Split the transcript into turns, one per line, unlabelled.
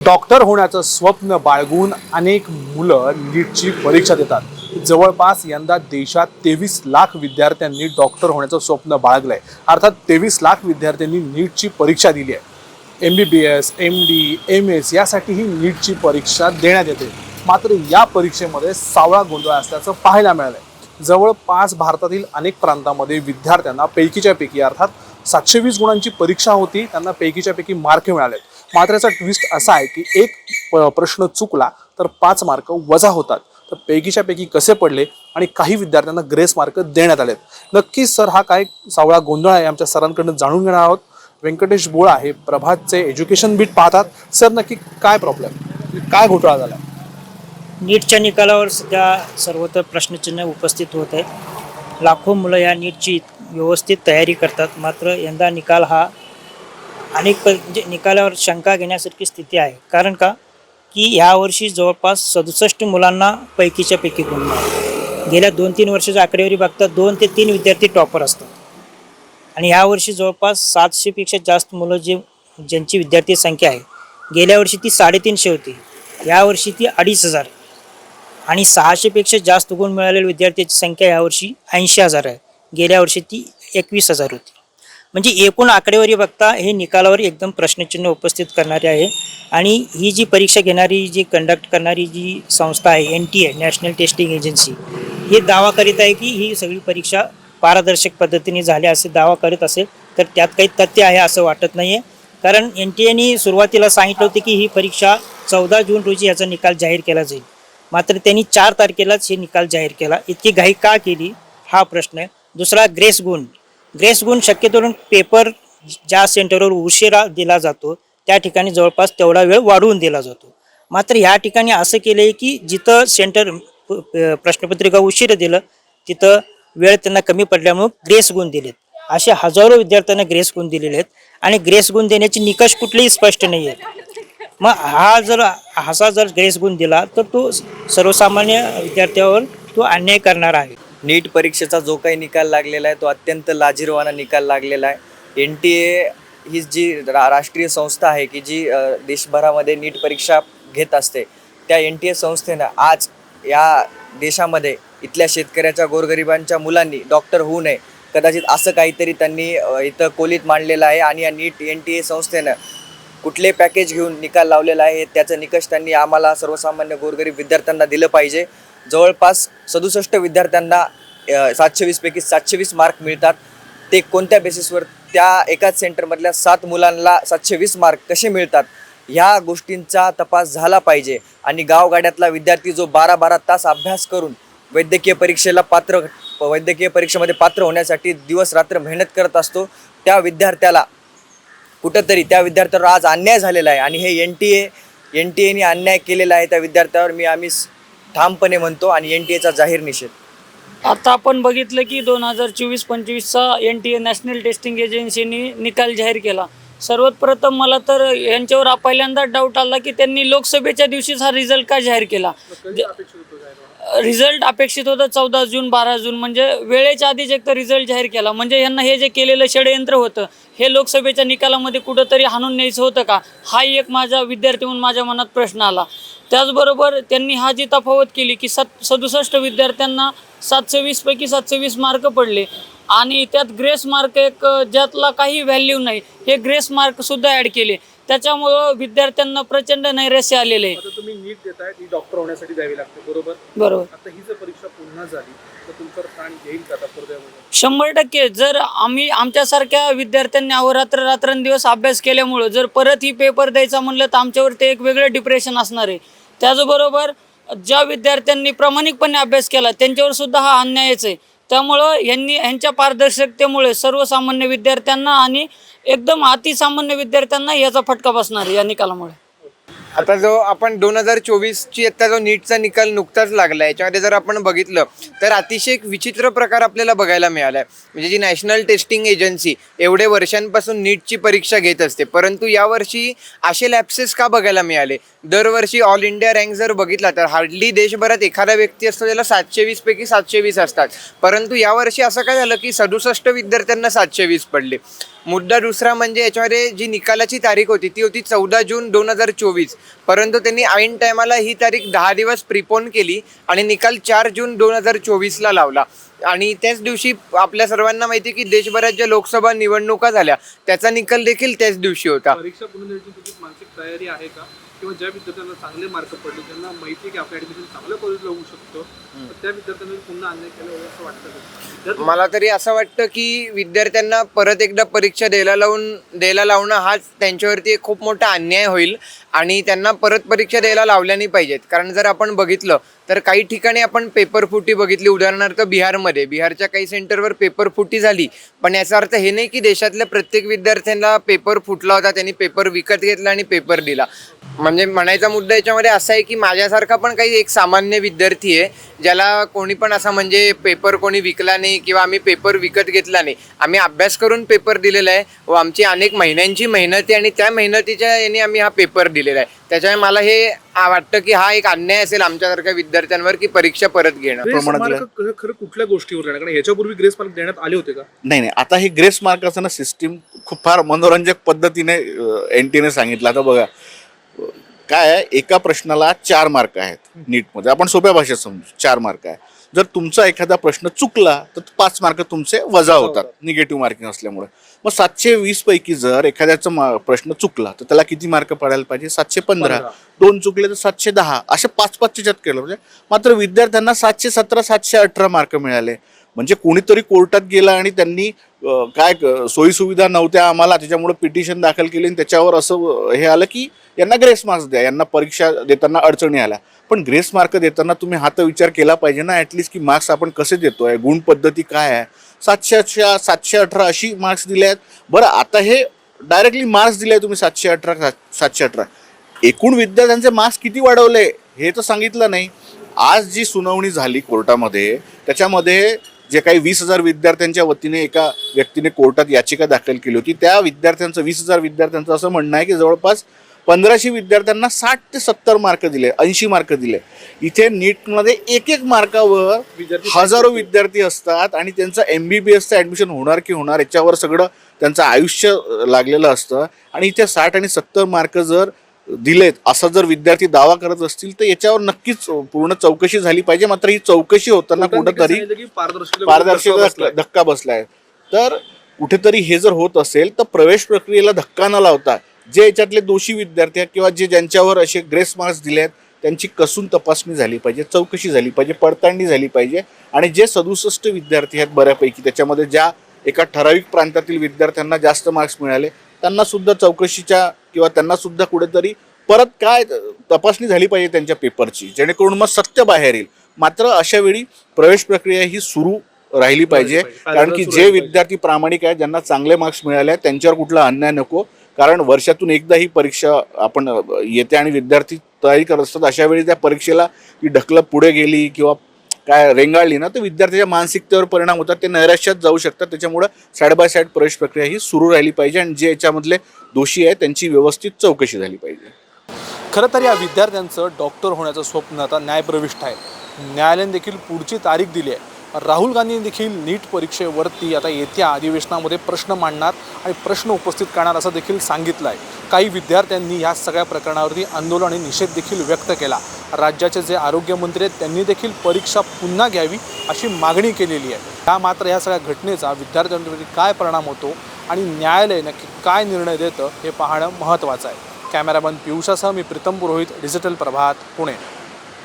Doctor होण्याचं स्वप्न बाळगून अनेक मुलं नीटची परीक्षा देतात. जवळपास यंदा देशात तेवीस लाख विद्यार्थ्यांनी डॉक्टर होण्याचं स्वप्न बाळगलंय. अर्थात तेवीस लाख विद्यार्थ्यांनी नीटची परीक्षा दिली आहे. M B B S M D M S यासाठी ही नीटची परीक्षा देण्यात येते. मात्र या परीक्षेमध्ये सावळा गोंधळ असल्याचं पाहायला मिळालंय. जवळपास भारतातील अनेक प्रांतामध्ये विद्यार्थ्यांना पैकीच्या पैकी अर्थात सातशे वीस गुणांची परीक्षा होती त्यांना पैकीच्या पैकी मार्क मिळाले मात्र याचा ट्विस्ट असा आहे की एक प- प्रश्न चुकला तर पाच मार्क वजा होतात. तर पैकीच्या पैकी कसे पडले आणि काही विद्यार्थ्यांना ग्रेस मार्क देण्यात आलेत. नक्कीच सर हा काय सावळा गोंधळ आहे आमच्या सरांकडनं जाणून घेणार आहोत. व्यंकटेश बोळा हे प्रभातचे एज्युकेशन बीट पाहतात. सर नक्की काय प्रॉब्लेम काय घोटाळा झाला?
नीटच्या निकालावर सध्या सर्वत्र प्रश्नचिन्ह उपस्थित होत आहे. लाखो मुलं या नीटची व्यवस्थित तयारी करतात. मात्र यंदा निकाल हा अनेक प- म्हणजे निकालावर शंका घेण्यासारखी स्थिती आहे. कारण का? की ह्यावर्षी जवळपास सदुसष्ट मुलांना पैकीच्या पैकी गुण मिळाले. गेल्या दोन तीन वर्षाच्या आकडेवारी बघता दोन ते तीन विद्यार्थी टॉपर असतात. आणि ह्यावर्षी जवळपास सातशेपेक्षा जास्त मुलं जे ज्यांची विद्यार्थी संख्या आहे गेल्या वर्षी ती साडेतीनशे होती. यावर्षी ती अडीच हजार आणि सहाशेपेक्षा जास्त गुण मिळालेल्या विद्यार्थ्यांची संख्या यावर्षी ऐंशी हजार आहे. गेल्या वर्षी ती एकवीस हजार होती. म्हणजे एकूण आकडेवारी बघता हे निकालावर एकदम प्रश्नचिन्ह उपस्थित करणारे आहे. आणि ही जी परीक्षा घेणारी जी कंडक्ट करणारी जी संस्था आहे N T A National Testing Agency हे दावा करीत आहे की ही सगळी परीक्षा पारदर्शक पद्धतीने झाली असे दावा करत असेल तर त्यात काही तथ्य आहे असं वाटत नाही आहे कारण एन टी एने सुरुवातीला सांगितलं होतं की ही परीक्षा चौदा जून रोजी याचा निकाल जाहीर केला जाईल. मात्र त्यांनी चार तारखेलाच हे निकाल जाहीर केला. इतकी घाई का केली? हा प्रश्न आहे. दुसरा ग्रेस गुण. ग्रेस गुण शक्यतो पेपर ज्या सेंटरवर उशिरा दिला जातो त्या ठिकाणी जवळपास तेवढा वेळ वाढवून दिला जातो. मात्र ह्या ठिकाणी असं केलं आहे की जिथं सेंटर प्रश्नपत्रिका उशिरा दिलं तिथं वेळ त्यांना कमी पडल्यामुळं ग्रेस गुण दिलेत. असे हजारो विद्यार्थ्यांना ग्रेस गुण दिलेले आहेत आणि ग्रेस गुण देण्याचे निकष कुठलेही स्पष्ट नाही आहेत मग हा जर असा जर ग्रेस गुण दिला तर तो सर्वसामान्य विद्यार्थ्यावर तो अन्याय करणार आहे.
नीट परीक्षेचा जो काही निकाल लागलेला आहे तो अत्यंत लाजिरवाना निकाल लागलेला आहे. एन टी ए ही जी रा राष्ट्रीय संस्था आहे की जी देशभरामध्ये नीट परीक्षा घेत असते त्या एन टी ए संस्थेनं आज या देशामध्ये इथल्या शेतकऱ्याच्या गोरगरिबांच्या मुलांनी डॉक्टर होऊ नये. कदाचित असं काहीतरी त्यांनी इथं कोलीत मांडलेलं आहे आणि या नीट एन टी ए संस्थेनं कुठले पॅकेज घेऊन निकाल लावलेला आहे त्याचं निकष त्यांनी आम्हाला सर्वसामान्य गोरगरीब विद्यार्थ्यांना दिलं पाहिजे. जवळपास सदुसष्ट विद्यार्थ्यांना सातशे वीसपैकी सातशे वीस मार्क मिळतात. ते कोणत्या बेसिसवर त्या एकाच सेंटरमधल्या सात मुलांना सातशे वीस मार्क कसे मिळतात? ह्या गोष्टींचा तपास झाला पाहिजे. आणि गावगाड्यातला विद्यार्थी जो बारा बारा तास अभ्यास करून वैद्यकीय परीक्षेला पात्र वैद्यकीय परीक्षेमध्ये पात्र होण्यासाठी दिवस रात्र मेहनत करत असतो त्या विद्यार्थ्याला कुठंतरी त्या विद्यार्थ्यावर आज अन्याय झालेला आहे. आणि हे N T A N T एने अन्याय केलेला आहे. त्या विद्यार्थ्यावर मी आम्ही ठामपणे म्हणतो आणि एन टी एचा जाहीर निषेध.
आता आपण बघितलं की दोन हजार चोवीस पंचवीसचा N T A National Testing एजन्सीने निकाल जाहीर केला. सर्वात प्रथम मला तर यांच्यावर पहिल्यांदा डाऊट आला की त्यांनी लोकसभेच्या दिवशीच हा रिझल्ट का जाहीर केला? रिझल्ट अपेक्षित होतं चौदा जून बारा जून. म्हणजे वेळेच्या आधीच एक तर रिझल्ट जाहीर केला. म्हणजे यांना हे जे केलेलं षडयंत्र होतं हे लोकसभेच्या निकालामध्ये कुठंतरी हाणून न्यायचं होतं का? हा एक माझा विद्यार्थी म्हणून माझ्या मनात प्रश्न आला. त्याचबरोबर त्यांनी हा जी तफावत केली की सत सदुसष्ट विद्यार्थ्यांना सातशे वीसपैकी सातशे वीस मार्क पडले. आणि त्यात ग्रेस मार्क एक ज्यातला काही व्हॅल्यू नाही हे ग्रेस मार्कसुद्धा ॲड केले. त्याच्यामुळं विद्यार्थ्यांना प्रचंड नैराश्य आलेले आहे.
आता तुम्ही नीट देताय ती डॉक्टर होण्यासाठी द्यावी लागते बरोबर?
बरोबर.
आता ही जर परीक्षा पुन्हा झाली तर तुमचं येईल का?
शंभर टक्के. जर आम्ही आमच्यासारख्या विद्यार्थ्यांनी अहोरात्र रात्रंदिवस अभ्यास केल्यामुळं जर परत ही पेपर द्यायचा म्हणलं तर आमच्यावर ते एक वेगळं डिप्रेशन असणार आहे. त्याचबरोबर ज्या विद्यार्थ्यांनी प्रामाणिकपणे अभ्यास केला त्यांच्यावर सुद्धा हा अन्यायच आहे. त्यामुळं यांनी यांच्या पारदर्शकतेमुळे सर्वसामान्य विद्यार्थ्यांना आणि एकदम अतिसामान्य विद्यार्थ्यांना याचा फटका बसणार या निकालामुळे.
आता जो आपण दोन हजार चोवीसची आता जो नीटचा निकाल नुकताच लागला याच्यामध्ये जर आपण बघितलं तर अतिशय एक विचित्र प्रकार आपल्याला बघायला मिळाला आहे म्हणजे जी नॅशनल टेस्टिंग एजन्सी एवढे वर्षांपासून नीटची परीक्षा घेत असते परंतु यावर्षी असे लॅप्सेस का बघायला मिळाले? दरवर्षी ऑल इंडिया रँक जर बघितला तर हार्डली देशभरात एखादा व्यक्ती असतो त्याला सातशे वीसपैकी सातशे वीस असतात. परंतु यावर्षी असं काय झालं की सदुसष्ट विद्यार्थ्यांना सातशे वीस पडले. मुद्दा दुसरा म्हणजे याच्यामध्ये जी निकालाची तारीख होती ती होती चौदा जून दोन हजार चोवीस. परंतु त्यांनी ऐन टायमाला ही तारीख दहा दिवस प्रिपोन केली आणि निकाल चार जून दोन हजार चोवीसला लावला. आणि त्याच दिवशी आपल्या सर्वांना माहिती आहे की देशभरात ज्या लोकसभा निवडणुका झाल्या त्याचा निकाल देखील त्याच दिवशी होता.
परीक्षा तयारी आहे का? किंवा ज्या विद्यार्थ्यांना चांगले मार्क पडले त्यांना माहिती आहे की आपलं ऍडमिशन चांगल्या कॉलेजला होऊ शकतं तर त्या विद्यार्थ्यांनी पुन्हा अन्याय केला असं वाटतं का?
मला तरी असं वाटतं की विद्यार्थ्यांना परत एकदा परीक्षा द्यायला लावून द्यायला लावणं हाच त्यांच्यावरती एक खूप मोठा अन्याय होईल आणि त्यांना परत परीक्षा द्यायला लावल्या नाही पाहिजेत. कारण जर आपण बघितलं तर काही ठिकाणी आपण पेपर फुटी बघितली. उदाहरणार्थ बिहारमध्ये. बिहारच्या काही सेंटरवर पेपर फुटी झाली. पण याचा अर्थ हे नाही की देशातल्या प्रत्येक विद्यार्थ्यांना पेपर फुटला होता त्यांनी पेपर विकत घेतला आणि पेपर दिला. म्हणजे म्हणायचा मुद्दा याच्यामध्ये असा आहे की माझ्यासारखा पण काही एक सामान्य विद्यार्थी आहे ज्याला कोणी पण असा म्हणजे पेपर कोणी विकला नाही किंवा आम्ही पेपर विकत घेतला नाही. आम्ही अभ्यास करून पेपर दिलेला आहे व आमची अनेक महिन्यांची मेहनत आहे आणि त्या मेहनतीच्या याने आम्ही हा पेपर दिलेला आहे. त्याच्यामुळे मला हे वाटतं की हा एक अन्याय असेल आमच्यासारख्या विद्यार्थ्यांवर की परीक्षा परत घेणं.
ग्रेस
प्रमाणात
मार्क खरं खरं कुठल्या गोष्टीवर देणार कारण ह्याच्यापूर्वी ग्रेस मार्क देण्यात आले होते का?
नाही नाही. आता हे ग्रेस मार्काचं ना सिस्टीम खूप फार मनोरंजक पद्धतीने एन टीने सांगितलं. आता बघा काय आहे? एका प्रश्नाला चार मार्क आहेत नीटमध्ये. आपण सोप्या भाषेत समजू चार मार्क आहे. जर तुमचा एखादा प्रश्न चुकला तर पाच मार्क तुमचे वजा होतात निगेटिव्ह मार्किंग असल्यामुळे. मग सातशे वीस पैकी जर एखाद्याचा प्रश्न चुकला तर त्याला किती मार्क पडायला पाहिजे? सातशे पंधरा. दोन चुकले तर सातशे दहा. असे पाच पाच त्याच्यात केलं म्हणजे मात्र विद्यार्थ्यांना सातशे सतरा सातशे अठरा मार्क मिळाले. म्हणजे कोणीतरी कोर्टात गेला आणि त्यांनी काय सोयीसुविधा नव्हत्या आम्हाला त्याच्यामुळे पिटिशन दाखल केली आणि त्याच्यावर असं हे आलं की यांना ग्रेस मार्क्स द्या यांना परीक्षा देताना अडचणी आल्या. पण ग्रेस मार्क देताना तुम्ही हा तर विचार केला पाहिजे ना ॲटलिस्ट की मार्क्स आपण कसे देतो आहे गुण पद्धती काय आहे? सातशे अठरा सातशे अठरा अशी मार्क्स दिले आहेत. बरं आता हे डायरेक्टली मार्क्स दिले तुम्ही सातशे अठरा सातशे अठरा. एकूण विद्यार्थ्यांचे मार्क्स किती वाढवले हे तर सांगितलं नाही. आज जी सुनावणी झाली कोर्टामध्ये त्याच्यामध्ये जे काही वीस हजार विद्यार्थ्यांच्या वतीने एका व्यक्तीने कोर्टात याचिका दाखल केली होती त्या विद्यार्थ्यांचं वीस हजार विद्यार्थ्यांचं असं म्हणणं आहे की जवळपास पंधराशे विद्यार्थ्यांना साठ ते सत्तर मार्क दिले ऐंशी मार्क दिले. इथे नीटमध्ये एक एक मार्कावर हजारो विद्यार्थी असतात आणि त्यांचं एम बी बी एसचं ॲडमिशन होणार की होणार याच्यावर सगळं त्यांचं आयुष्य लागलेलं असतं. आणि इथे साठ आणि सत्तर मार्क जर दिलेत असा जर विद्यार्थी दावा करत असतील तर याच्यावर नक्कीच पूर्ण चौकशी झाली पाहिजे. मात्र ही चौकशी होताना कुठंतरी
सांगितलं की पारदर्शकता
पारदर्शकता
बसलाय.
धक्का बसलाय. तर कुठेतरी हे जर होत असेल तर प्रवेश प्रक्रियेला धक्का न लावता जे याच्यातले दोषी विद्यार्थी आहेत किंवा जे ज्यांच्यावर असे ग्रेस मार्क्स दिले आहेत त्यांची कसून तपासणी झाली पाहिजे चौकशी झाली पाहिजे पडताळणी झाली पाहिजे. आणि जे सदुसष्ट विद्यार्थी आहेत बऱ्यापैकी त्याच्यामध्ये ज्या एका ठराविक प्रांतातील विद्यार्थ्यांना जास्त मार्क्स मिळाले त्यांना सुद्धा चौकशीच्या किंवा त्यांना सुद्धा कुठेतरी परत काय तपासणी झाली पाहिजे त्यांच्या पेपरची जेणेकरून मग सत्य बाहेर येईल मात्र अशा वेळी प्रवेश प्रक्रिया ही सुरू राहिली पाहिजे. कारण की जे. विद्यार्थी प्रामाणिक आहेत ज्यांना चांगले मार्क्स मिळाले आहेत त्यांच्यावर कुठला अन्याय नको कारण वर्षातून एकदा ही परीक्षा आपण येते आणि विद्यार्थी तयारी करत असतात अशा वेळी त्या परीक्षेला ती ढकलत पुढे गेली किंवा काय रेंगाळली ना तर विद्यार्थ्याच्या मानसिकतेवर परिणाम होतात. ते नैराश्यात जाऊ शकतात. त्याच्यामुळं साईड बाय साईड प्रवेश प्रक्रिया ही सुरू राहिली पाहिजे आणि जे याच्यामधले दोषी आहे त्यांची व्यवस्थित चौकशी झाली पाहिजे.
खरं तर या विद्यार्थ्यांचं डॉक्टर होण्याचं स्वप्न आता न्यायप्रविष्ट आहे. न्यायालयाने देखील पुढची तारीख दिली आहे. राहुल गांधी देखील नीट परीक्षेवरती आता येत्या अधिवेशनामध्ये प्रश्न मांडणार आणि प्रश्न उपस्थित करणार असं देखील सांगितलं आहे काही विद्यार्थ्यांनी ह्या सगळ्या प्रकरणावरती आंदोलन आणि निषेध देखील व्यक्त केला. राज्याचे जे आरोग्यमंत्री आहेत त्यांनी देखील परीक्षा पुन्हा घ्यावी अशी मागणी केलेली आहे. त्या मात्र ह्या सगळ्या घटनेचा विद्यार्थ्यांवरती काय परिणाम होतो आणि न्यायालय नक्की काय निर्णय देतं हे पाहणं महत्त्वाचं आहे. कॅमेरामन पियुषासह मी प्रीतम पुरोहित डिजिटल प्रभात पुणे.